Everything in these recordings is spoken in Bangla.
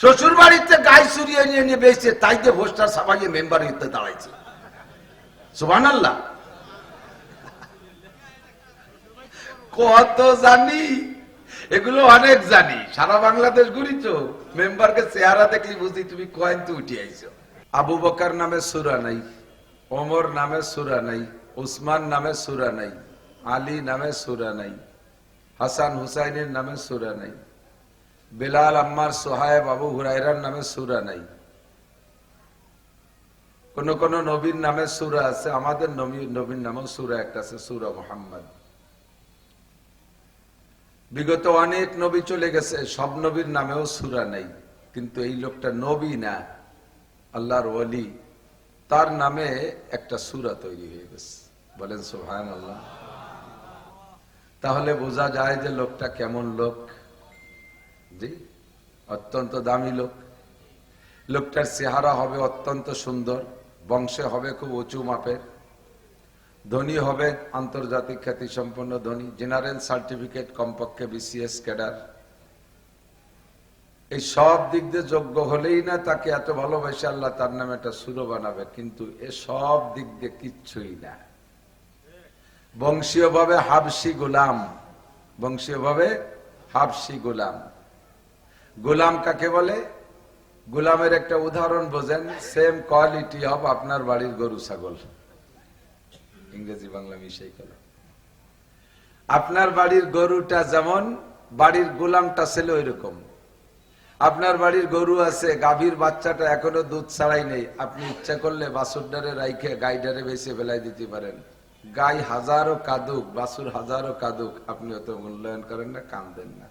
শ্বশুর বাড়িতে গাই চুরিয়ে নিয়ে নিয়ে বেঁচে তাই যে ভোস্টার সাবাইয়ে মেম্বার হইতে দাঁড়াইছে। সুবান আল্লাহ কত জানি, এগুলো অনেক জানি। সারা বাংলাদেশ ঘুরি তো মেম্বারকে চেহারা দেখলি বুঝি তুমি কয়েন তো উঠে আইছো। আবু বকার নামে সুরা নাই, ওমর নামে সুরা নাই উসমান নামে সুরা নাই, আলী নামে সুরা নাই, হাসান হুসাইনের নামে সুরা নাই। বেলাল আম্মার সোহায়েব আবু হুরাইরার নামে সুরা নাই। কোন কোন নবীর নামে সুরা আছে, আমাদের নবীর নামেও সুরা একটা আছে, সুরা মোহাম্মদ। বিগত অনেক নবী চলে গেছে, সব নবীর নামেও সুরা নাই। কিন্তু এই লোকটা নবী না, আল্লাহর ওলি। তার নামে একটা সুরা তৈরি হয়ে গেছে। বলেন সোহান আল্লাহ তাহলে বোঝা যায় যে লোকটা কেমন লোক। জি, অত্যন্ত দামি লোক। লোকটার চেহারা হবে অত্যন্ত সুন্দর, বংশে হবে খুব উঁচু মাপের। ধনী হবে আন্তর্জাতিক খ্যাতি সম্পন্ন ধনী, জেনারেল সার্টিফিকেট কমপক্ষে বিসিএস ক্যাডার। এই সব দিক দিয়ে যোগ্য হলেই না তাকে এত ভালোবাসে আল্লাহ তার নামে একটা সুরো বানাবে, কিন্তু এ সব দিক দিয়ে কিচ্ছুই না। বংশীয়ভাবে হাবসি গোলাম, বংশীয়ভাবে হাবসি গোলাম। গোলাম কাকে বলে? গোলামের একটা উদাহরণ বোঝেন সেম কোয়ালিটি অফ আপনার বাড়ির গরু, ছাগল। ইংরেজি বাংলা মিশাই গেল আপনার বাড়ির গরুটা যেমন, বাড়ির গোলামটা ছিল ওই রকম আপনার বাড়ির গরু আছে, গাভীর বাচ্চাটা এখনও দুধ ছাড়াই নেই। আপনি ইচ্ছা করলে বাসুরডারে রাইখে গাইডারে বেছে ফেলাই দিতে পারেন। গাই হাজারো কাদুক বাসুর হাজারো কাদুক। আপনি অত মূল্যায়ন করেন না কাম দেন না।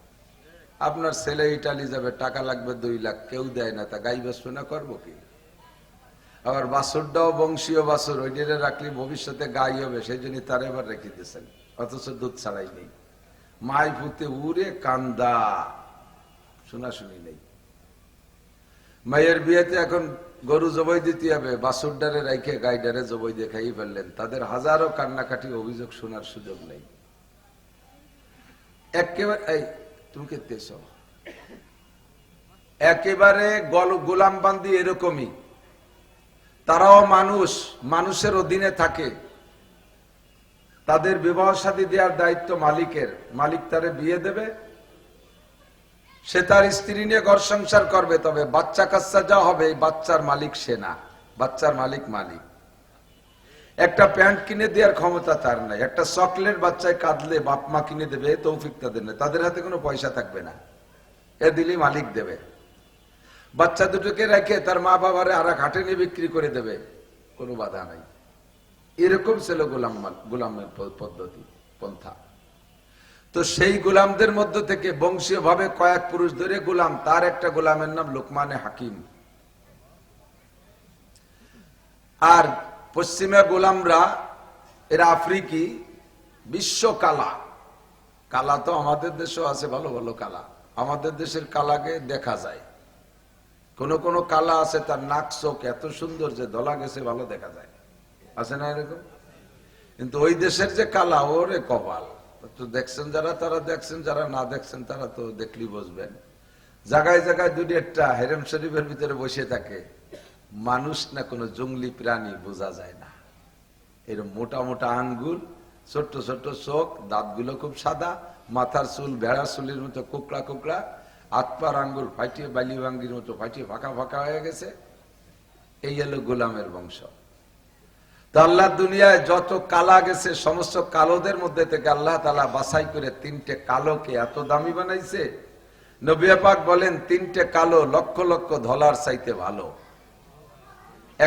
আপনার ছেলে ইটালি যাবে, টাকা লাগবে দুই লাখ, কেউ দেয় না, তা গাই বেসবে না করব কি? আবার বাসুরটাও বংশীয় বাসুর, ওই ডেরে রাখলে ভবিষ্যতে গাই হবে, সেই জন্য তার এবার রেখে দিয়েছেন, অথচ দুধ ছাড়াই নেই। মাই পুতে উড়ে কান্দা, শোনাশুনি নেই। মায়ের বিয়েতে এখন গরু জবই দিতে হবে, বাসুরডারে রাইখে গাইডারে জবই দিয়ে খাই ফেললেন, তাদের হাজারো কান্নাকাটি অভিযোগ শোনার সুযোগ নেই। একেবারে তুমি কে তেছ একেবারে গল গোলামবান্দি এরকমই। তারাও মানুষ, মানুষের অধীনে থাকে। তাদের বিবাহ সাথী দেওয়ার দায়িত্ব মালিকের। মালিক তারে বিয়ে দেবে। সে তার স্ত্রী নিয়ে ঘর সংসার করবে, তবে বাচ্চা কাচ্চা যা হবে বাচ্চার মালিক সে না। বাচ্চার মালিক মালিক। একটা প্যান্ট কিনে দেওয়ার ক্ষমতা তার নাই। একটা চকলেট বাচ্চায় কাঁদলে বাপ মা কিনে দেবে তৌফিক তাদের নেই। তাদের হাতে কোনো পয়সা থাকবে না। এ দিলেই মালিক দেবে। বাচ্চা দুটোকে রেখে তার মা বাবারে আর হাটে নিয়ে বিক্রি করে দেবে। কোনো বাধা নাই। এরকম ছিল গোলাম গোলামের পদ্ধতি, পন্থা। তো সেই গোলামদের মধ্য থেকে বংশীয় ভাবে কয়েক পুরুষ ধরে গোলাম, তার একটা গোলামের নাম লোকমানে হাকিম। আর পশ্চিমে গোলামরা, এরা আফ্রিকি, বিশ্ব কালা। কালা তো আমাদের দেশেও আছে, ভালো ভালো কালা। আমাদের দেশের কালাকে দেখা যায়। কোন কোন কালা আছে, তার নাক চোখ এত সুন্দর যে দলা গেছে, ভালো দেখা যায়। আছে না এরকম? কিন্তু ওই দেশের যে কালা, ওরে কপাল। তো দেখছেন যারা, তারা দেখছেন, যারা না দেখছেন, তারা তো দেখলি বুঝবেন। জায়গায় জায়গায় দুটি একটা হেরেম শরীফের ভিতরে বসে থাকে। মানুষ না কোনো জঙ্গলি প্রাণী বোঝা যায় না। এরকম মোটা মোটা আঙ্গুল, ছোট্ট ছোট্ট চোখ, দাঁতগুলো খুব সাদা, মাথার চুল, ভেড়া চুলের মতো কুকড়া কুকড়া আতপার আঙ্গুল ফাটিয়ে বালি ভাঙ্গির মতো ফাটিয়ে ফাঁকা ফাঁকা হয়ে গেছে। এই হলো গোলামের বংশ। তো আল্লাহ দুনিয়ায় যত কালা গেছে, সমস্ত কালোদের মধ্যে থেকে আল্লাহ তালা বাছাই করে তিনটে কালোকে এত দামি বানাইছে। নবিয়া পাক বলেন, তিনটে কালো লক্ষ লক্ষ ধলার চাইতে ভালো।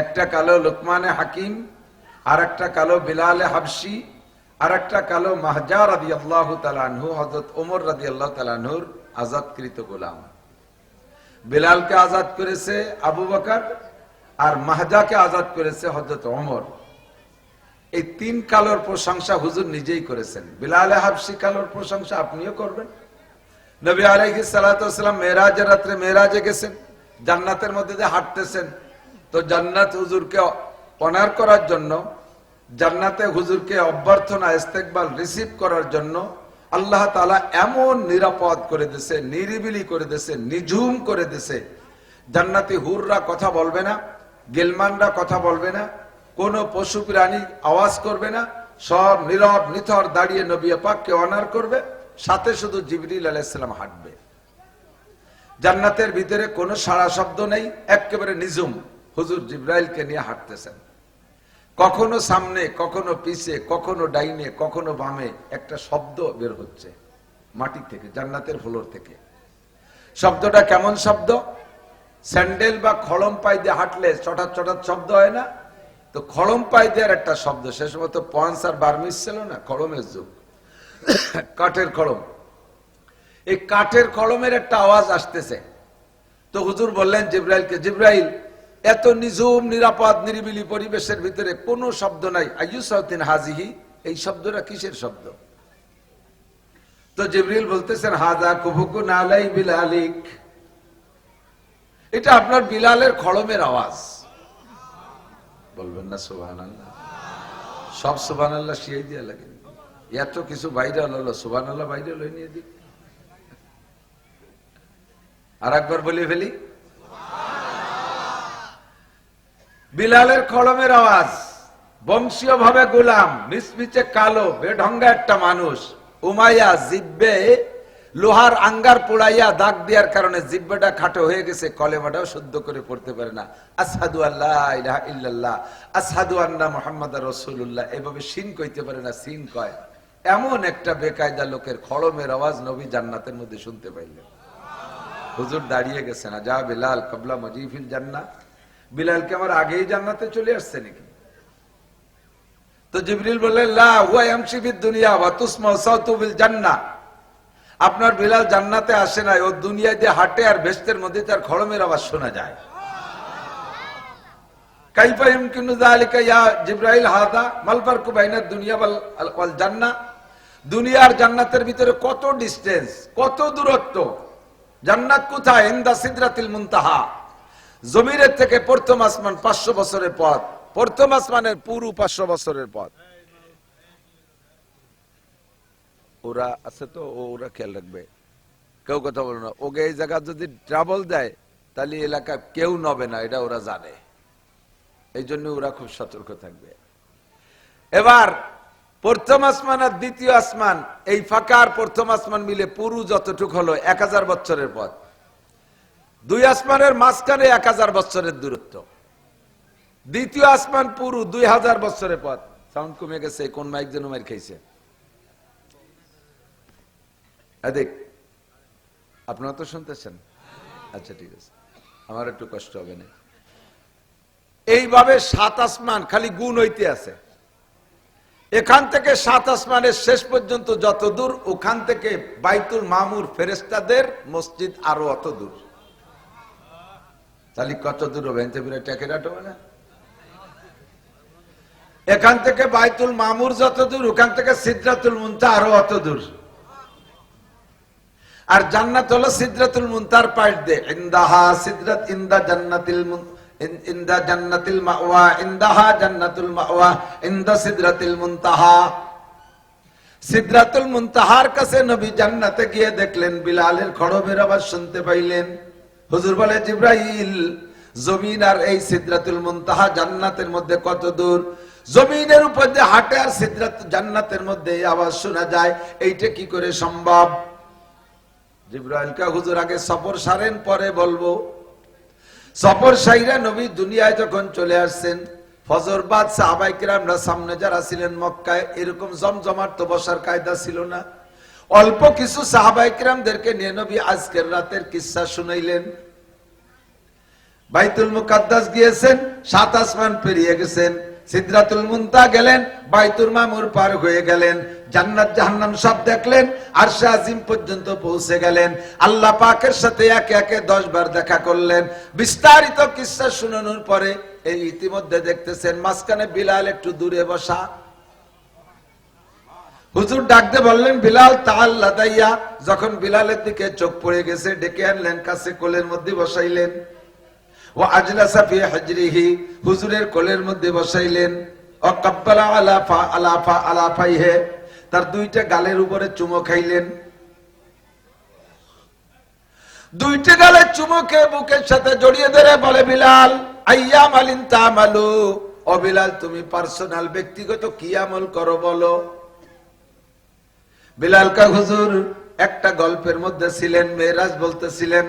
একটা কালো লোকমানে হাকিম আর একটা কালো বিলালে হাবসি আর একটা কালো মাহজা রাদি আল্লাহ তালানহু হজরত ওমর রাদি আল্লাহ তালানহুর আজাদকৃত গোলাম। বিলালকে আজাদ করেছে আবু বকর আর মাহজাকে আজাদ করেছে হজরত ওমর। এই তিন কালোর প্রশংসা হুজুর নিজেই করেছেন। বিলালে হাবসি কালোর প্রশংসা আপনিও করবেন। নবী আলাইহি সালাতাম মেরাজের রাত্রে মেরাজে গেছেন, জান্নাতের মধ্যে দিয়ে হাঁটতেছেন তো জান্নাত হুজুরকে অনার করার জন্য, জান্নাতে হুজুরকে অভ্যর্থনা, ইস্তেকবাল রিসিভ করার জন্য আল্লাহ তালা এমন নিরাপদ করে দিছে নিরিবিলি করে দিছে নিঝুম করে দিছে জান্নাতি হুররা কথা বলবে না, গেলমানরা কথা বলবে না, কোন পশু প্রাণী আওয়াজ করবে না, সব নীরব, নিথর দাঁড়িয়ে নবী পাককে অনার করবে, সাথে শুধু জিবরিল আলাইসালাম হাঁটবে। জান্নাতের ভিতরে কোনো সারা শব্দ নেই, একেবারে নিজুম হুজুর জিব্রাইলকে নিয়ে হাঁটতেছেন। কখনো সামনে, কখনো পিছে, কখনো ডাইনে, কখনো বামে একটা শব্দ বের হচ্ছে মাটি থেকে, জান্নাতের ফ্লোর থেকে। শব্দটা কেমন শব্দ? স্যান্ডেল বা খড়ম পাই দিয়ে হাঁটলে চটার চটার শব্দ হয় না? তো খড়ম পাই দেওয়ার একটা শব্দ, সে সময় তো পয়েন্স আর বার্মিস ছিল না খড়মের যুগ। কাঠের খড়ম এই কাঠের কলমের একটা আওয়াজ আসতেছে। তো হুজুর বললেন, জিব্রাইলকে, জিব্রাইল এত নিঝুম, নিরাপদ, নিরিবিলি পরিবেশের ভিতরে কোনো শব্দ নাই। আয়ুসাউদ্দিন হাজিহি, এই শব্দটা কিসের শব্দ? তো জিব্রিল বলতেছেন হাজা কুবুকু নালাই বিলালিক। এটা আপনার বিলালের খড়মের আওয়াজ। বলবেন না সুবাহ সব সুবান আল্লাহ শিয়াই দিয়া লাগে এত কিছু ভাইরাল হলো সুবান আল্লাহ ভাইরাল হয়ে নিয়ে দিক। আর একবার বলে ফেলি বিলালের কলমের আওয়াজ। বংশীয় ভাবে গোলাম মিসমিচে কালো, বেঢঙ্গা একটা মানুষ। উমাইয়া জিব্বে লোহার আঙ্গার পোড়াইয়া দাগ দেওয়ার কারণে জিব্বেটা খাটো হয়ে গেছে, কলেমাটাও শুদ্ধ করে পড়তে পারে না। আসাদু আল্লাহ ইলাহা ইল্লাল্লাহ আসাদু আন্না মোহাম্মদ রসুল্লাহ এভাবে সিন কইতে পারে না, সিন কয়। এমন একটা বেকায়দা লোকের খড়মের আওয়াজ নবী জান্নাতের মধ্যে শুনতে পাইলেন। হুজুর দাঁড়িয়ে গেছেন যা বিলাল, কবলা, মজিফিল জান্না বিলালকে আমার আগেই জান্নাতে চলে আসছে নাকি? তো জিবরিল বললেন বিল আপনার বিলাল জান্নাতে আসে না ও দুনিয়ায় দিয়ে হাঁটে আর বেস্তের মধ্যে তার খড়মের আওয়াজ শোনা যায়। দুনিয়ার জান্নাতের ভিতরে কত ডিসটেন্স কত দূরত্ব। জান্নাত কোথায়? ইন্দা জমিনের থেকে প্রথম আসমান পাঁচশো বছরের পথ, প্রথম আসমানের পুরু পাঁচশো বছরের পথ। ওরা আছে তো ওরা খেয়াল রাখবে। কেউ কথা বলবে না। ওকে এই জায়গা যদি ট্রাভেল দেয়, তাহলে এলাকা কেউ নবে না, এটা ওরা জানে। এই জন্য ওরা খুব সতর্ক থাকবে। এবার, প্রথম আসমান আর দ্বিতীয় আসমান, এই ফাঁকার প্রথম আসমান মিলে পুরু যতটুক হলো, এক হাজার বছরের পথ। দুই আসমানের মাঝখানে এক হাজার বছরের দূরত্ব। দ্বিতীয় আসমান পুরু দুই হাজার বছরের পথ। সাউন্ড কমে গেছে, কোন মাইক যেন মাইর খাইছে। দেখ, আপনারা তো শুনতেছেন। আচ্ছা ঠিক আছে। আমার একটু কষ্ট হবে না। এইভাবে সাত আসমান খালি গুণ হইতে আছে। এখান থেকে সাত আসমানের শেষ পর্যন্ত যত দূর, ওখান থেকে বাইতুল মামুর ফেরেস্তাদের মসজিদ আরও অত দূর। তাহলে কত দূর হবে? হবে না? এখান থেকে বাইতুল মামুর যত দূর, ওখান থেকে সিদ্ধাতুল মুন্তা আরও অত দূর। আর জান্নাত হলো সিদ্ধাতুল মুন্তার ইন্দাহা সিদ্রাত, ইন্দা জান্নাতিল ইন্দা জান্নাতিল মাওয়া, ইন্দাহা জান্নাতুল মাওয়া, ইন্দা সিদরাতিল মুনতাহা। সিদরাতুল মুনতাহার কাছে নবী জান্নাতে গিয়ে দেখলেন, বিলালের খড়বের আওয়াজ শুনতে পাইলেন। হুজুর বলে, জিব্রাইল, জমিন আর এই সিদরাতুল মুনতাহা জান্নাতের মধ্যে কত দূর? জমিনের উপর যে হাঁটে আর সিদরাত জান্নাতের মধ্যে আওয়াজ শোনা যায়, এইটা কি করে সম্ভব? জিব্রাইলকে হুজুর আগে সফর সারেন, পরে বলব। সফর সাইরা নবী দুনিয়ায় যখন চলে আসছেন, ফজর বাদ সাহাবাইকিরামরা সামনে যারা ছিলেন মক্কায়, এরকম জমজমাট তো বসার কায়দা ছিল না। অল্প কিছু সাহাবাইকিরামদেরকে নিয়ে নবী আজকের রাতের কিসা শুনাইলেন। বাইতুল মুকাদ্দাস গিয়েছেন, সাত আসমান পেরিয়ে গেছেন, সিদ্রাতুল মুনতা গেলেন, বাইতুল মামুর পার হয়ে গেলেন, জান্নাত জাহান্নাম সব দেখলেন আর আজিম পর্যন্ত পৌঁছে গেলেন। আল্লাহ পাকের সাথে একে একে দশ বার দেখা করলেন। বিস্তারিত কিসা শুনানোর পরে এই ইতিমধ্যে দেখতেছেন, মাঝখানে বিলাল একটু দূরে বসা। হুজুর ডাকতে বললেন, বিলাল, তাল লাদাইয়া। যখন বিলালের দিকে চোখ পড়ে গেছে, ডেকে আনলেন, কাছে কোলের মধ্যে বসাইলেন। ও আজলাসা ফি হাজরিহি। হুজুরের কোলের মধ্যে বসাইলেন। ও কাব্বালা আলাফা আলাফা আলাফাইহে তার দুইটা গালের উপরে চুমো খাইলেন। দুইটি গালে চুমুকে বুকের সাথে জড়িয়ে ধরে বলে, বিলাল আইয়া মালিন তামালু। ও বিলাল, তুমি পার্সোনাল, ব্যক্তিগত কি আমল করো বলো? বিলাল হুজুর, একটা গল্পের মধ্যে ছিলেন, মেয়েরাজ বলতেছিলেন,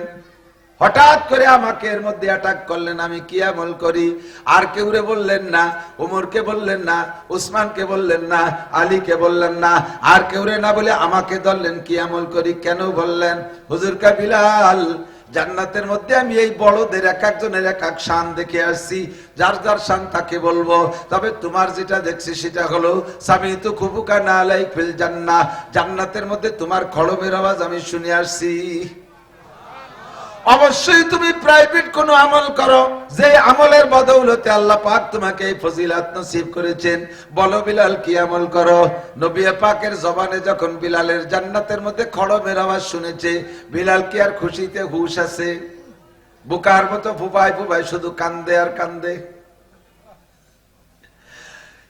হঠাৎ করে আমাকে এর মধ্যে অ্যাটাক করলেন, আমি কি আমল করি? আর কেউরে বললেন না, উমরকে বললেন না, উসমানকে বললেন না, আলীকে বললেন না, আর কেউরে না বলে আমাকে ধরলেন, কি আমল করি, কেন বললেন? হুজুর কা বিলাল জান্নাতের মধ্যে আমি এই বড়দের এক একজনের এক এক শান দেখে আসছি। যার যার শান তাকে বলব। তবে তোমার যেটা দেখছি সেটা হলো স্বামী তো খুবুকা না লাই ফিল জান্না জান্নাতের মধ্যে তোমার খড়মের আওয়াজ আমি শুনে আসছি। অবশ্যই তুমি প্রাইভেট কোন আমল করো। যে আমলের বদৌলতে আল্লাহ পাক তোমাকে এই ফজিলাত নসিব করেছেন। বলো বিলাল, কি আমল করো? নবী পাকের জবানে যখন বিলালের জান্নাতের মধ্যে খড়মের আওয়াজ শুনেছে, বিলাল কি আর খুশিতে হুশ আছে? বুকার মতো ফুপাই ফুপাই শুধু কান্দে আর কান্দে।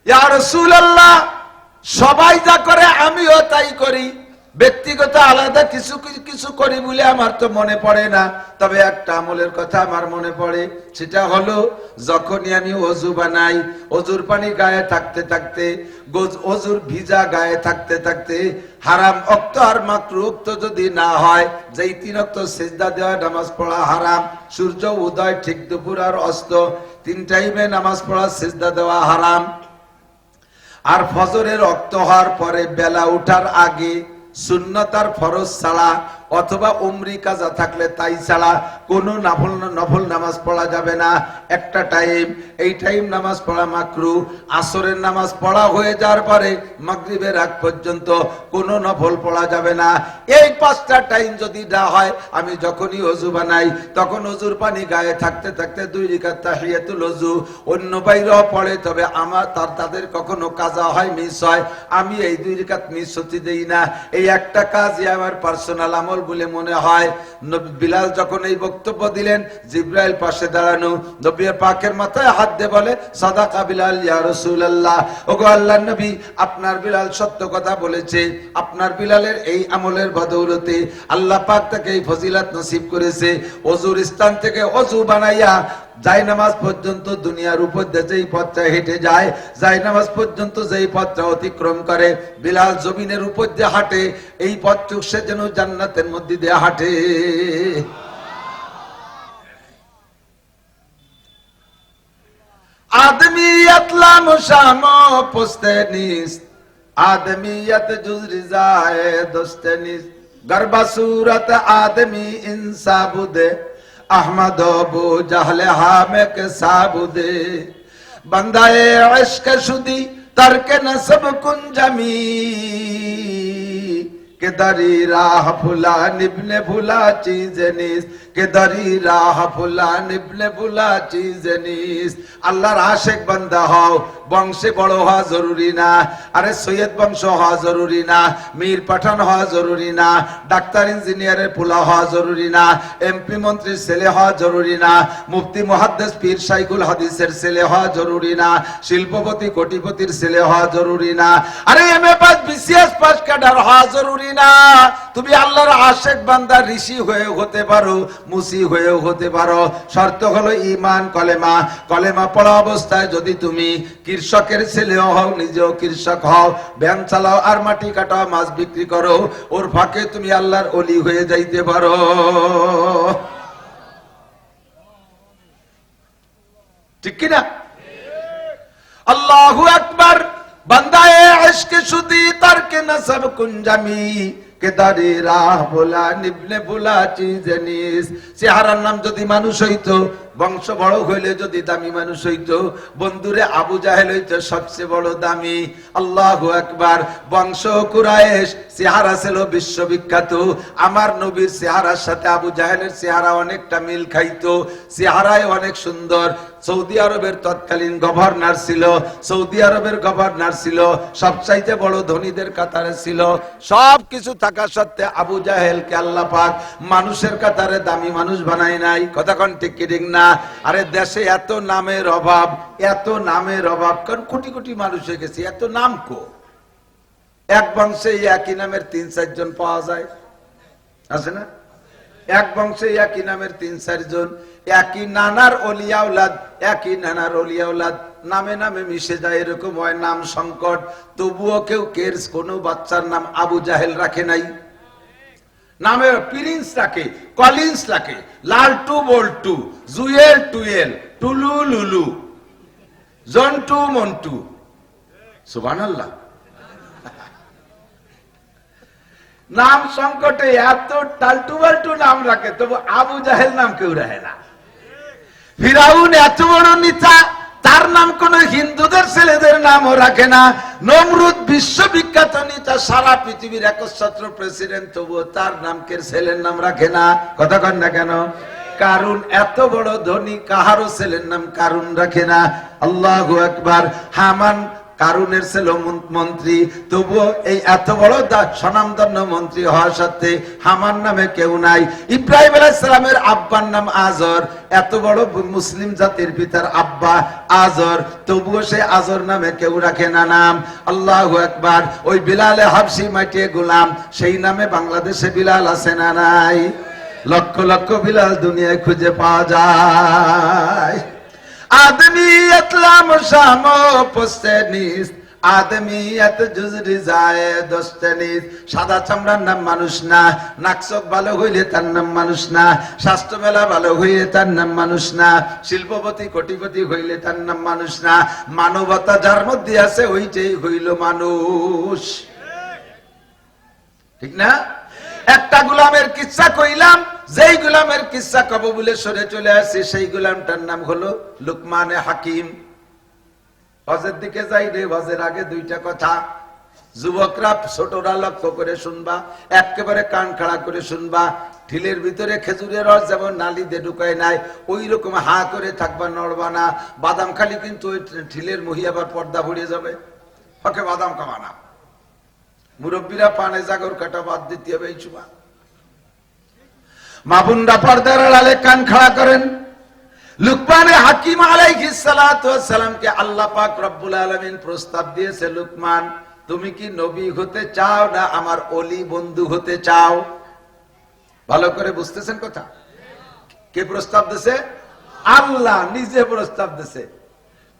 ইয়া রাসূলুল্লাহ, সবাই যা করে আমিও তাই করি। ব্যক্তিগত আলাদা কিছু কিছু- করি বলে আমার তো মনে পড়ে না। তবে একটা আমলের কথা আমার মনে পড়ে, সেটা হলো, যখনই আমি অজু বানাই, অজুর পানি গায়ে থাকতে থাকতে অজুর ভিজা গায়ে থাকতে থাকতে, হারাম অক্ত আর মাত্র উক্ত যদি না হয়, যেই তিন অক্ত সেজদা দেওয়া, নামাজ পড়া হারাম, সূর্য উদয় ঠিক দুপুর আর অস্ত, তিন টাইমে নামাজ পড়া, সেজদা দেওয়া হারাম। আর ফজরের অক্ত হওয়ার পরে বেলা উঠার আগে সুন্নতার ফরজ ছাড়া অথবা উমরি কাজা থাকলে তাই ছাড়া কোনো নফল নফল নামাজ পড়া যাবে না। একটা টাইম এই টাইম নামাজ পড়া মাকরু, আসরের নামাজ পড়া হয়ে যাওয়ার পরে মাগরিবের আগ পর্যন্ত কোনো নফল পড়া যাবে না। এই পাঁচটা টাইম যদি না হয়, আমি যখনই অজু বানাই, তখন অজুর পানি গায়ে থাকতে থাকতে দুই রিকাত তাহিয়াতুল অজু। অন্য বাইরেও পড়ে, তবে আমার তার তাদের কখনো কাজা হয় মিস হয়। আমি এই দুই রিকাত মিস হতে দিই না। এই একটা কাজই আমার পার্সোনাল আমল বলে মনে হয়। বিলাল যখন এই বক্তব্য দিলেন, জিব্রাইল পাশে দাঁড়ানো, নবী পাকের মাথায় হাত দিয়ে বলে, সাদাকা বিলাল, ইয়া রাসূলুল্লাহ। ওগো আল্লাহর নবী, আপনার বিলাল সত্য কথা বলেছে। আপনার বিলালের এই আমলের বদৌলতে আল্লাহ পাক তাকে এই ফজিলাত নসিব করেছে। অজুর স্থান থেকে অজু বানাইয়া যাই নামাজ পর্যন্ত দুনিয়ার উপর দিয়ে যেই পথটা হেঁটে যায়, যাই নামাজ পর্যন্ত যেই পথটা অতিক্রম করে, বিলাল জমিনের উপর দিয়ে হাঁটে, এই পথটুক সে যেন জান্নাতের মধ্যে দিয়ে হাঁটে। আদমিয়াত লামসাম পোস্তে নিস আদমিয়াত জুজরি যায় দোস্তে নিস গর্বাসুরত আদমি ইনসাবুদে আহমদ বু জাহলে হামেক সাবুদে। বান্দায়ে আশকে সুদি তারকে নসব কুন জামিল। کہ دری راہ پھلا نبل আল্লাহর আশেক বান্দা হও, বংশে বড় হওয়া জরুরি না। আরে সৈয়দ বংশ হওয়া জরুরি না, মীর পাঠান হওয়া জরুরি না, ডাক্তার, ইঞ্জিনিয়ারের পোলা হওয়া জরুরি না, এমপি মন্ত্রীর ছেলে হওয়া জরুরি না, মুফতি মহাদ্দেশ পীর সাইকুল হাদিসের ছেলে হওয়া জরুরি না, শিল্পপতি, কোটিপতির ছেলে হওয়া জরুরি না। আরে M A pass BCS pass cadre হওয়া জরুরি না। তুমি আল্লাহর আশেক বান্দা, ঋষি হয়ে হতে পারো, মুসি হয়েও হতে পারো। শর্ত হলো ইমান কলেমা। কলেমা পড়া অবস্থায় যদি তুমি কৃষকের ছেলেও হও, নিজেও কৃষক হও ব্যান চালাও, আর মাটি কাটাও, মাছ বিক্রি করো, ওর ফাঁকে তুমি আল্লাহর অলি হয়ে যাইতে পারো। ঠিক কিনা? আল্লাহু আকবার। কুঞ্জামি কে রাহ ভোলা নাম যদি মানুষ হইতো বংশ বড় হইলে যদি দামি মানুষ হইতো, বন্ধুরে আবু জাহেল হইতো সবচেয়ে বড় দামি। আল্লাহ একবার বংশ কুরায়েশ চেহারা ছিল বিশ্ববিখ্যাত। আমার নবীর চেহারার সাথে আবু জাহেলের চেহারা অনেকটা মিল খাইতো। চেহারায় অনেক সুন্দর। সৌদি আরবের তৎকালীন গভর্নর ছিল। সৌদি আরবের গভর্নর ছিল। সবচাইতে বড় ধনীদের কাতারে ছিল। সব কিছু থাকা সত্ত্বে আবু জাহেলকে আল্লাহ পাক মানুষের কাতারে দামি মানুষ বানায় নাই। কথা ঠিক ঠিক না? আরে দেশে এত নামের অভাব, এত নামের অভাব, কারণ কোটি কোটি মানুষ হয়ে গেছে, এত নাম কো? এক বংশে একই নামের তিন চারজন পাওয়া যায়। আছে না? এক বংশে একই নামের তিন চারজন একই নানার অলিয়াউলাদ একই নানার অলিয়াউলাদ নামে নামে মিশে যায়, এরকম হয় নাম সংকট। তবুও কেউ কের কোনো বাচ্চার নাম আবু জাহেল রাখে নাই। নামে প্রিন্স রাখে, কলিন্স রাখে, লালটু বল্টু, জুয়েল টুয়েল, টুলু লুলু, জন্টু মন্টু। সুবহানাল্লাহ। নাম সংকটে এত টালটু বাল্টু নাম রাখে, তবু আবু জাহেল নাম কেউ রাখে না। ফিরাউন এত বড় নেতা তার নাম কোন হিন্দুদের ছেলেদের নামও রাখে না। নমরুদ বিশ্ববিখ্যাত নেতা, সারা পৃথিবীর একচ্ছত্র প্রেসিডেন্ট, তবুও তার নামকে ছেলের নাম রাখে না? কথা কন না কেন? কারণ এত বড় ধনী, কাহারও ছেলের নাম কারণ রাখে না। আল্লাহ একবার হামান কারুনের ছিল মন্ত্রী। তবুও এই এত বড় স্বনামধন্য মন্ত্রী হওয়া সত্ত্বে হামার নামে কেউ নাই। ইব্রাহিম আলাইসালামের আব্বার নাম আজর। এত বড় মুসলিম জাতির পিতার আব্বা আজর। তবুও সে আজর নামে কেউ রাখে না নাম। আল্লাহ একবার ওই বিলালে হাবসি মাটিয়ে গোলাম। সেই নামে বাংলাদেশে বিলাল আছে না নাই? লক্ষ লক্ষ বিলাল দুনিয়ায় খুঁজে পাওয়া যায়। আদমিয়ত লাম শাম পোস্তে নিস আদমিয়ত জুজরি যায় নিস সাদা চামড়ার নাম মানুষ না নাকচক ভালো হইলে তার নাম মানুষ না স্বাস্থ্য মেলা ভালো হইলে তার নাম মানুষ না শিল্পপতি কোটিপতি হইলে তার নাম মানুষ না মানবতা যার মধ্যে আছে ওইটাই হইল মানুষ ঠিক না একটা গুলামের কিচ্ছা কইলাম যেই গুলামের কিচ্ছা কব বলে সরে চলে আসছে সেই গুলামটার নাম হলো লুকমানে হাকিম। হজের দিকে যাই রে, হজের আগে দুইটা কথা। যুবকরা ছোটরা লক্ষ্য করে শুনবা, একেবারে কান খাড়া করে শুনবা। ঢিলের ভিতরে খেজুরের রস যেমন নালি দিয়ে ঢুকায় নাই ওই রকম হা করে থাকবা, নড়বা না। বাদাম খালি কিন্তু ওই ঢিলের মহি আবার পর্দা ভরিয়ে যাবে। ওকে বাদাম কামানা মুরব্বীরা পানে জাগর কাটা বাদ দিতে হবে এই চুমা মাবুন্ডা পর্দার আড়ালে কান খাড়া করেন। লুকমানে হাকিম আলাইহিস সালাতু সালামকে আল্লাহ পাক রব্বুল আলামিন প্রস্তাব দিয়েছে, লুকমান, তুমি কি নবী হতে চাও না আমার অলি বন্ধু হতে চাও? ভালো করে বুঝতেছেন কথা? কে প্রস্তাব দিছে আল্লাহ নিজে প্রস্তাব দিছে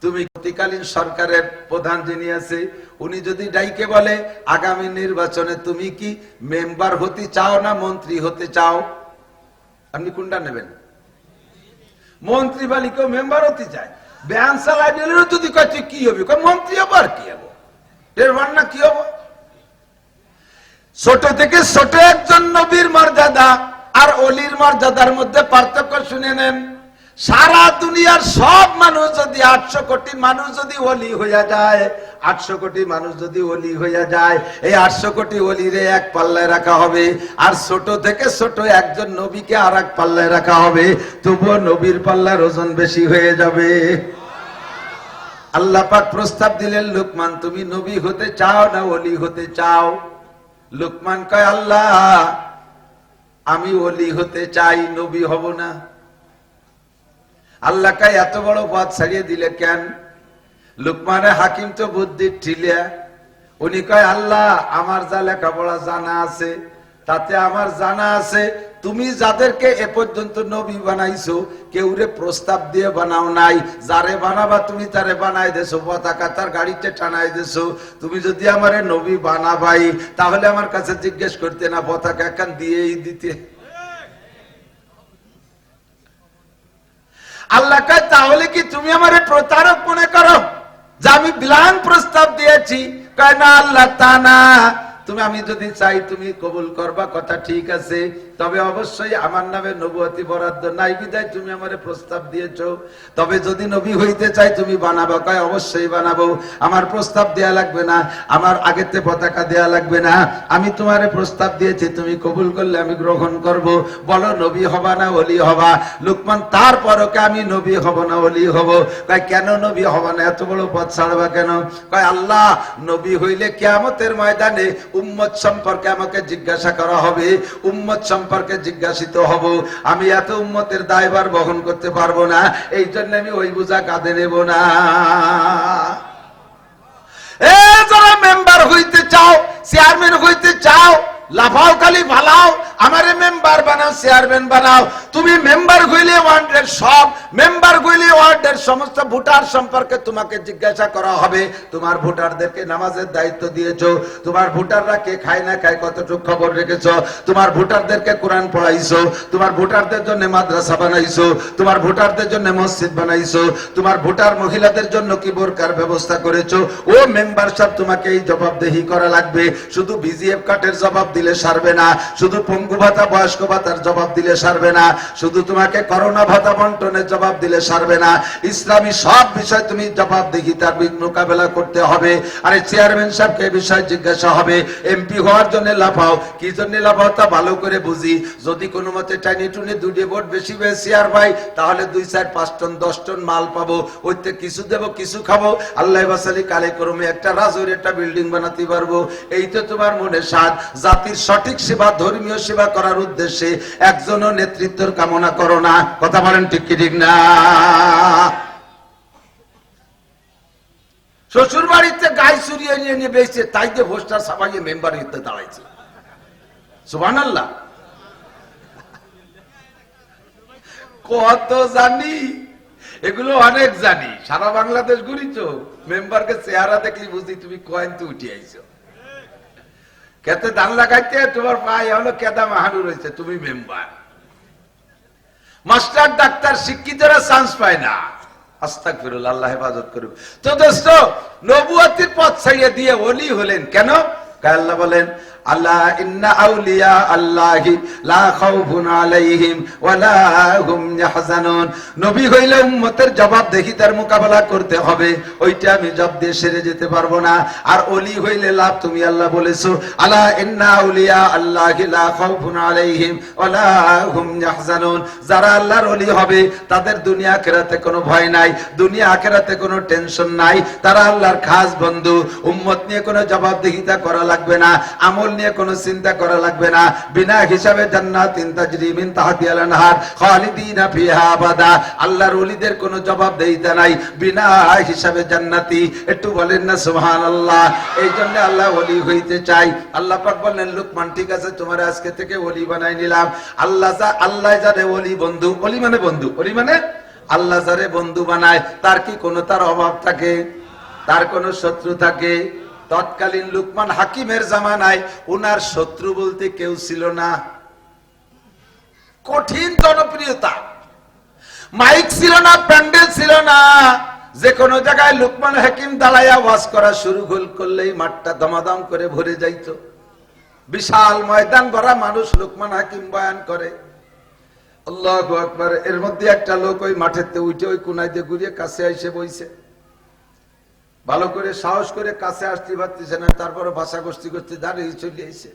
তুমি ক্ষতিকালীন সরকারের প্রধান যিনি আছে, উনি যদি ডাইকে বলে, আগামী নির্বাচনে তুমি কি মেম্বার হতে চাও না মন্ত্রী হতে চাও? আপনি কোনটা নেবেন? মন্ত্রী বালিকেও মেম্বার হতে চায়। ব্যান চালাইলেও যদি কয় কি হবে? মন্ত্রী হব আর কি হব? এর মান না কি হব? ছোট থেকে ছোট একজন নবীর মর্যাদা আর অলির মর্যাদার মধ্যে পার্থক্য শুনে নেন। সারা দুনিয়ার সব মানুষ যদি আটশো কোটি মানুষ যদি অলি হইয়া যায়, আটশো কোটি মানুষ যদি অলি হইয়া যায়, এই আটশো কোটি অলিরে এক পাল্লায় রাখা হবে, আর ছোট থেকে ছোট একজন নবীকে আর এক পাল্লায় রাখা হবে, তবুও নবীর পাল্লার ওজন বেশি হয়ে যাবে। আল্লাহ পাক প্রস্তাব দিলেন, লুকমান, তুমি নবী হতে চাও না অলি হতে চাও? লুকমান কয়, আল্লাহ, আমি অলি হতে চাই, নবী হব না। আল্লাহ কয় এত বড় পথ ছাড়িয়ে দিলে কেন? লুকমানে হাকিম তো বুদ্ধি ঠিলিয়া। উনি কয়, আল্লাহ, আমার যা লেখাপড়া জানা আছে, তাতে আমার জানা আছে, তুমি যাদেরকে এ পর্যন্ত নবী বানাইছো, কেউরে প্রস্তাব দিয়ে বানাও নাই। যারে বানাবা তুমি তারে বানাই দেছো, পতাকা তার গাড়িতে টানাই দেছো। তুমি যদি আমারে নবী বানাবাই, তাহলে আমার কাছে জিজ্ঞেস করতে না, পতাকা একান দিয়েই দিতে। আল্লাহ কয়, তাহলে কি তুমি আমার প্রতারক মনে করো? যে আমি বিলান প্রস্তাব দিয়েছি। কয়, না, আল্লাহ তা না। তুমি, আমি যদি চাই তুমি কবুল করবা, কথা ঠিক আছে। তবে অবশ্যই আমার নামে নবুয়তি বরাদ্দ নাই বিদায় তুমি আমারে প্রস্তাব দিয়েছ? তবে যদি নবী হইতে চাই তুমি বানাবো। কয়, অবশ্যই বানাবো। আমার প্রস্তাব দেয়া লাগবে না। আমার আগেতে পতাকা দেয়া লাগবে না। আমি তোমারে প্রস্তাব দিয়েছি, তুমি কবুল করলে আমি গ্রহণ করব। বলো, নবী হবা না অলি হবা? লুকমান তারপরকে আমি নবী হব না অলি হব। কয়, কেন নবী হবা না? এত বড় পথ ছাড়বা কেন? কয়, আল্লাহ, নবী হইলে কেয়ামতের ময়দানে উম্মত সম্পর্কে আমাকে জিজ্ঞাসা করা হবে। উম্মত সম্পর্কে জিজ্ঞাসিত হব। আমি এত উম্মতের দায়বার বহন করতে পারব না, এই জন্য আমি ওই বোঝা কাঁধে নেব না। এ যারা মেম্বার হইতে চাও চেয়ারম্যান হইতে চাও, লাফাও খালি ভালাও আমারে মেম্বার বানাও চেয়ারম্যান বানাও। তুমি মেম্বার গুলি ওয়ার্ডের সব মেম্বার গুলি ওয়ার্ডের সমস্ত ভোটার সম্পর্কে তোমাকে জিজ্ঞাসা করা হবে। তোমার ভোটারদেরকে নামাজের দায়িত্ব দিয়েছ। তোমার ভোটাররা কে খায় না খায় কতটুকু খবর রেখেছো? তোমার ভোটারদেরকে কোরআন পড়াইছো। তোমার ভোটারদের জন্য মাদ্রাসা বানাইছো। তোমার ভোটারদের জন্য মসজিদ বানাইছো। তোমার ভোটার মহিলাদের জন্য কি বোরকার ব্যবস্থা করেছ? ও মেম্বার সাহেব, তোমাকে এই জবাবদেহি করা লাগবে। শুধু বিজিএফ কার্ডের জবাব দিলে সারবে না। শুধু পঙ্গু ভাতা, বয়স্ক ভাতার জবাব দিলে সারবে না। শুধু তোমাকে করোনা ভাতা বন্টনের জবাব দিলে সারবে না। ইসলামী সব বিষয় তুমি জবাবদিহি তার মোকাবেলা করতে হবে। আরে চেয়ারম্যান সাহেবকে বিষয়ে জিজ্ঞাসা হবে। এমপি হওয়ার জন্য লাফাও। কি জন্য লাফাও তা ভালো করে বুঝি। যদি কোনো মতে টাইনি টুনি দুটি ভোট বেশি হয়ে চেয়ার পাই, তাহলে দুই চার, পাঁচ টন, দশ টন মাল পাবো। ওইতে কিছু দেবো, কিছু খাব। আল্লাহ বাসালি কালে করমে একটা রাজুর একটা বিল্ডিং বানাতে পারব। এই তো তোমার মনে সাজ জাতির সঠিক সেবা, ধর্মীয় সেবা করার উদ্দেশ্যে একজনও নেতৃত্বের কামনা করো না। কথা বলেন ঠিক কি, ঠিক না? শ্বশুর বাড়িতে গাই চুরিয়ে নিয়ে নিয়ে বেঁচে, তাই যে ভোস্টার সবাই মেম্বার হতে দাঁড়াইছে সুবান কত জানি, এগুলো অনেক জানি। সারা বাংলাদেশ ঘুরি তো মেম্বারকে চেহারা দেখলি বুঝি তুমি কয়েন তো উঠে আইছো। খেতে ধান লাগাইতে তোমার পায়ে হলো কেদা মাহানু রয়েছে, তুমি মেম্বার। মাস্টার, ডাক্তার, শিক্ষিতরা চান্স পায় না। আস্তাক ফিরুল আল্লাহ হেফাজত করুক। তো দোস্ত, নবুয়াতির পথ ছাড়িয়ে দিয়ে ওলি হলেন কেন? আল্লাহ বলেন আল্লাহ, ইন্না আউলিয়া আল্লাহি, লা খাউফুন আলাইহিম ওয়ালা হুম ইয়াহজানুন। নবী হইলে উম্মতের জবাবদেহি তার মোকাবেলা করতে হবে। ওইটা আমি জব দিয়ে সেরে যেতে পারব না। আর ওলি হইলে লাভ তুমি আল্লাহ বলেছ। ইন্না আউলিয়া আল্লাহি, লা খাউফুন আলাইহিম ওয়ালা হুম ইয়াহজানুন। যারা আল্লাহর ওলি হবে, তাদের দুনিয়া আখিরাতে কোনো ভয় নাই। দুনিয়া আখিরাতে কোনো টেনশন নাই। তারা আল্লাহর খাস বন্ধু। উম্মত নিয়ে কোনো জবাবদিহিতা করা লাগবে না। আমল নিয়ে কোনো চিন্তা করা লাগবে না। বিনা হিসাবে জান্নাতিন তাজরি মিন তাহতিহাল আনহার, খালিদিনা ফিহা আবাদা। আল্লাহর ওলিদের কোনো জবাবদিহিতা নাই। বিনা হিসাবে জান্নাতি। একটু বলেন না, সুবহানাল্লাহ। এই জন্য আল্লাহ ওলি হইতে চাই। আল্লাহ পাক বললেন, লুকমান, ঠিক আছে, তোমার আজকে থেকে ওলি বানাই নিলাম। আল্লাহ যা, আল্লাহ জানে ওলি বন্ধু, ওলি মানে বন্ধু, ওলি মানে আল্লাহ যারে বন্ধু বানায়, তার কি কোনো তার অভাব থাকে? তার কোনো শত্রু থাকে? তৎকালীন লুকমান হাকিমের জামানায় উনার শত্রু বলতে কেউ ছিল না। কঠিন জনপ্রিয়তা। মাইক ছিল না, প্যান্ডেল ছিল না। যে কোনো জায়গায় লুকমান হাকিম দাঁড়াইয়া ওয়াজ করা শুরু গোল করলেই মাঠটা দমাদম করে ভরে যাইত। বিশাল ময়দান ভরা মানুষ লুকমান হাকিম বয়ান করে। আল্লাহ আকবার। এর মধ্যে একটা লোক ওই মাঠেতে উঠে ওই দিয়ে ঘুরিয়ে কাছে এসে বইছে। ভালো করে সাহস করে কাছে আসতে পারতেছে না তারপরে ভাষা গোষ্ঠী গোষ্ঠী দাঁড়িয়ে চলে আইসে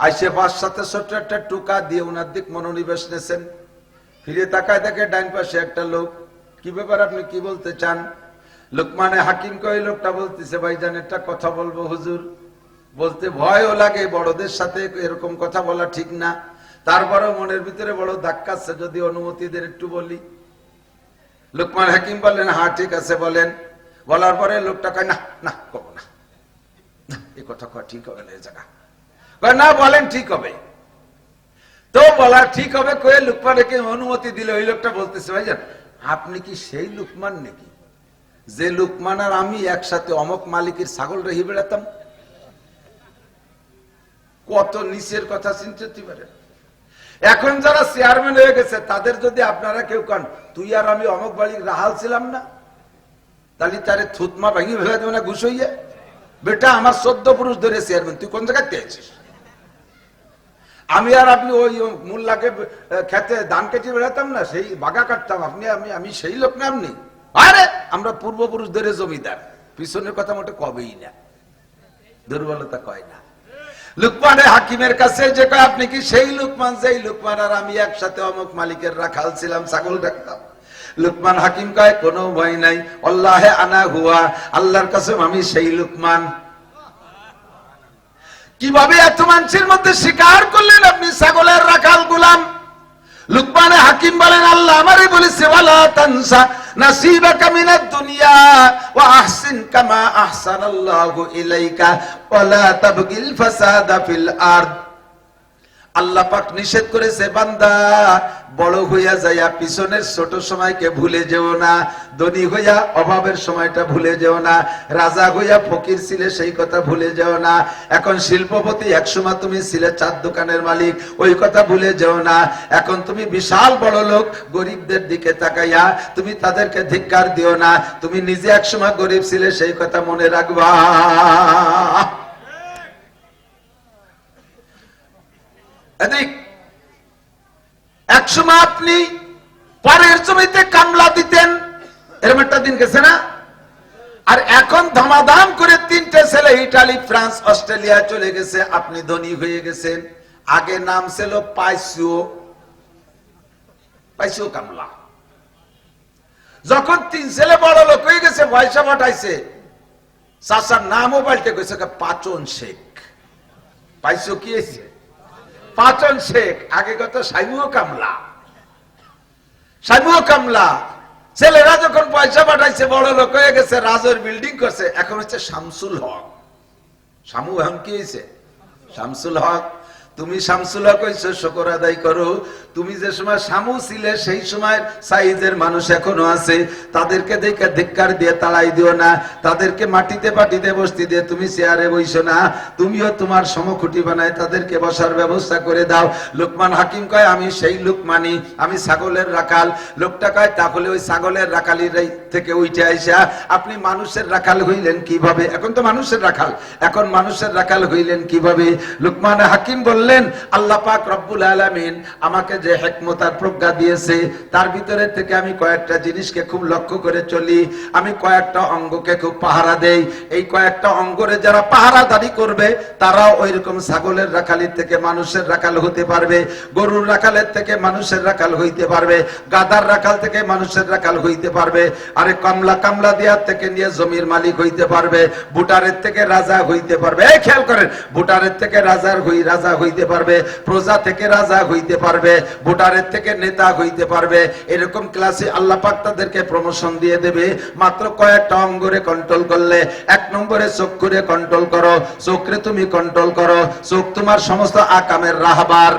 আইসে বাস সাথে ছোট্ট একটা টুকা দিয়ে ওনার দিক মনোনিবেশ নেছেন ফিরে তাকায় দেখে ডাইন পাশে একটা লোক। কি ব্যাপার আপনি কি বলতে চান? লোকমানে হাকিম কই? লোকটা বলতেছে ভাইজান একটা কথা বলব হুজুর। বলতে ভয়ও লাগে, বড়দের সাথে এরকম কথা বলা ঠিক না। তারপরেও মনের ভিতরে বড় ধাক্কাচ্ছে যদি অনুমতি দেন একটু বলি। লোকমান হাকিম বললেন হ্যাঁ ঠিক আছে, বলেন। বলার পরে লোকটা কয়, না না কব না। এ কথা কয়, ঠিক হবে না জায়গা। কয়, না, বলেন, ঠিক হবে। তো বলা ঠিক হবে কয়ে লুকমান হাকিম অনুমতি দিলে ওই লোকটা বলতেছে, ভাইজান, আপনি কি সেই লুকমান নাকি? যে লুকমান আর আমি একসাথে অমক মালিকের ছাগল রেহি বেড়াতাম? কত নিচের কথা চিনতে পারে। এখন যারা চেয়ারম্যান হয়ে গেছে, তাদের যদি আপনারা কেউ কান, তুই আর আমি অমক বাড়ির রাহাল ছিলাম না? তাহলে তারে থুতমা ভাঙি ফেলে দেবে না ঘুষ হইয়া? বেটা, আমার চোদ্দ পুরুষ ধরে চেয়ারম্যান তুই কোন জায়গায় পেয়েছিস আমি আর আপনি ওই মোল্লাকে খেতে ধান কেটে বেড়াতাম না, সেই বাগা কাটতাম। আপনি, আমি আমি সেই লোক না আপনি? আরে, আমরা পূর্বপুরুষ ধরে জমিদার। পিছনের কথা মোটে কবেই না। দুর্বলতা কয় না। লুকমানের হাকিমের কাছে যে কয়, আপনি কি সেই লুকমান? সেই লুকমান আর আমি একসাথে অমুক মালিকের রাখাল ছিলাম, ছাগল রাখতাম লুকমান হাকিম কয়, কোনো ভয় নাই। আল্লাহে আনা হুয়া, আল্লাহর কাছে আমি সেই লুকমান। কীভাবে এত মানুষের মধ্যে স্বীকার করলেন আপনি, ছাগলের রাখাল গুলাম? লুকমানে হাকিম বলেন, আল্লাহ আমারে বলেছে, ওয়ালা তানসা দুনিয়া ওয়া আহসিন কামা আহসানাল্লাহু ইলাইকা ওয়ালা তাবগিল ফাসাদা ফিল আরদ। আল্লাহ পাক নিষেধ করেছে, বান্দা, বড় হইয়া যাইয়া পিছনের ছোট সময়কে ভুলে যেও না, ধনী হইয়া অভাবের সময়টা ভুলে যেও না, রাজা হইয়া ফকির ছিলে সেই কথা ভুলে যেও না, এখন শিল্পপতি একসময় তুমি ছিলে চার দোকানের মালিক, ওই কথা ভুলে যেও না, এখন তুমি বিশাল বড় লোক, গরিবদের দিকে তাকাইয়া তুমি তাদেরকে ধিক্কার দিও না, তুমি নিজে একসময় গরিব ছিলে সেই কথা মনে রাখবা। এদিক একসময় আপনি পরের জমিতে কামলা দিতেন এরকম একটা দিন গেছে না? আর এখন ধমাধাম করে তিনটে ছেলে, ইটালি, ফ্রান্স, অস্ট্রেলিয়া চলে গেছে, আপনি ধনী হয়ে গেছেন। আগে নাম ছিল পাইসিও। পাইসিও কামলা। যখন তিন ছেলে বড় লোক হয়ে গেছে, পয়সা পাঠাইছে চাষার নামও পাল্টে গেছে পাচন শেখ। পাইসো কি হয়েছে? পাচন শেখ, আগে কথা সাইমুও কামলা। সাইমুও কামলা, ছেলেরা যখন পয়সা পাঠাইছে, বড় লোক হয়ে গেছে, রাজের বিল্ডিং করছে, এখন হচ্ছে শামসুল হক। শামু এখন কি হয়েছে শামসুল হক তুমি শামসুল হক হইছো শকর আদায় করো। তুমি যে সময় শামু ছিলে, সেই সময় সাইজের মানুষ এখনও আছে। তাদেরকে দেখে ধিক্কার দিয়ে তাড়াই দিও না। তাদেরকে মাটিতে পাটিতে বসতি দিয়ে তুমি চেয়ারে বইছো না। তুমিও তোমার সমখুটি বানায় তাদেরকে বসার ব্যবস্থা করে দাও। লোকমান হাকিম কয়, আমি সেই লোকমানি আমি ছাগলের রাখাল। লোকটা কয়, তাহলে ওই ছাগলের রাখালির থেকে উঠে আইসা, আপনি মানুষের রাখাল হইলেন কীভাবে? এখন তো মানুষের রাখাল। এখন মানুষের রাখাল হইলেন কীভাবে? লোকমান হাকিম বললেন আল্লাহ পাক রব্বুল আলামিন আমাকে যে হেকমতার প্রজ্ঞা দিয়েছে, তার ভিতরে থেকে আমি কয়েকটা জিনিসকে খুব লক্ষ্য করে চলি। আমি কয়েকটা অঙ্গকে খুব পাহারা দেই। এই কয়েকটা অঙ্গরে যারা পাহারাদারি করবে, তারাও ওই রকম ছাগলের রাখালির থেকে মানুষের রাখাল হতে পারবে, গরুর রাখালের থেকে মানুষের রাখাল হইতে পারবে, গাদার রাখাল থেকে মানুষের রাখাল হইতে পারবে, আরে কমলা কামলা দেওয়ার থেকে নিয়ে জমির মালিক হইতে পারবে, ভুটারের থেকে রাজা হইতে পারবে। এই খেয়াল করেন, ভুটারের থেকে রাজার হই রাজা হইতে পারবে, প্রজা থেকে রাজা হইতে পারবে, ভোটারের থেকে নেতা হইতে পারবে, এরকম ক্লাসে আল্লাহ পাক তাদেরকে প্রমোশন দিয়ে দেবে। মাত্র কয়েকটা অঙ্গরে কন্ট্রোল করলে, এক নম্বরে চক্ষুরে কন্ট্রোল করো, চোখরে তুমি কন্ট্রোল করো, চোখ তোমার সমস্ত আকামের রাহবার।